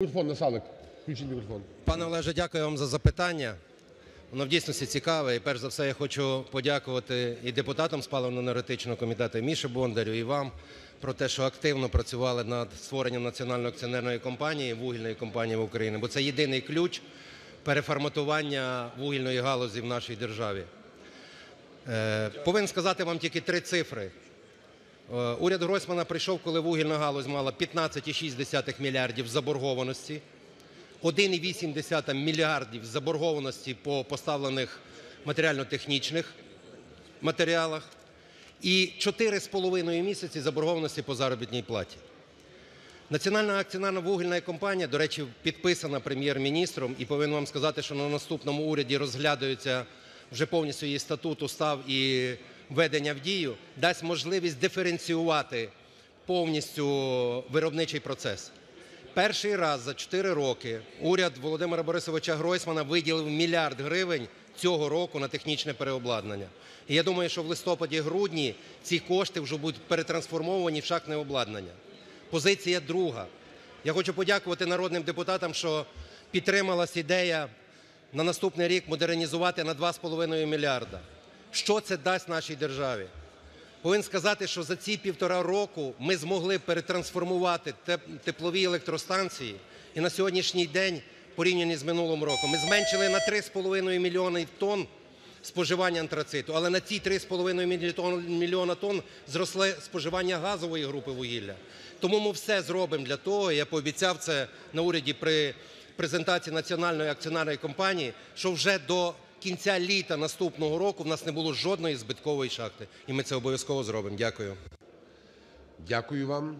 Мікрофон Насалик. Включіть мікрофон. Пане Олеже, дякую вам за запитання. Воно в дійсності цікаве. І перш за все я хочу подякувати і депутатам з паливно-енергетичного комітету, і Міші Бондарю, і вам про те, що активно працювали над створенням національної акціонерної компанії, вугільної компанії в Україні, бо це єдиний ключ переформатування вугільної галузі в нашій державі. Е, Повинен сказати вам тільки три цифри. Е, Уряд Гройсмана прийшов, коли вугільна галузь мала 15,6 мільярдів заборгованості, 1,8 мільярдів заборгованості по поставлених матеріально-технічних матеріалах і 4,5 місяці заборгованості по заробітній платі. Національна акціонерна вугільна компанія, до речі, підписана прем'єр-міністром, і повинен вам сказати, що на наступному уряді розглядаються вже повністю її статут, устав і введення в дію, дасть можливість диференціювати повністю виробничий процес. Перший раз за 4 роки уряд Володимира Борисовича Гройсмана виділив мільярд гривень цього року на технічне переобладнання. І я думаю, що в листопаді-грудні ці кошти вже будуть перетрансформовані в шахтне обладнання. Позиція друга. Я хочу подякувати народним депутатам, що підтрималась ідея на наступний рік модернізувати на 2,5 мільярда. Що це дасть нашій державі? Повинен сказати, що за ці півтора року ми змогли перетрансформувати теплові електростанції, і на сьогоднішній день, порівняно з минулим роком, ми зменшили на 3,5 мільйони тонн споживання антрациту, але на ці 3,5 мільйона тонн- зросло споживання газової групи вугілля. Тому ми все зробимо для того, я пообіцяв це на уряді при презентації національної акціонерної компанії, що вже до кінця літа наступного року в нас не було жодної збиткової шахти. І ми це обов'язково зробимо. Дякую. Дякую вам.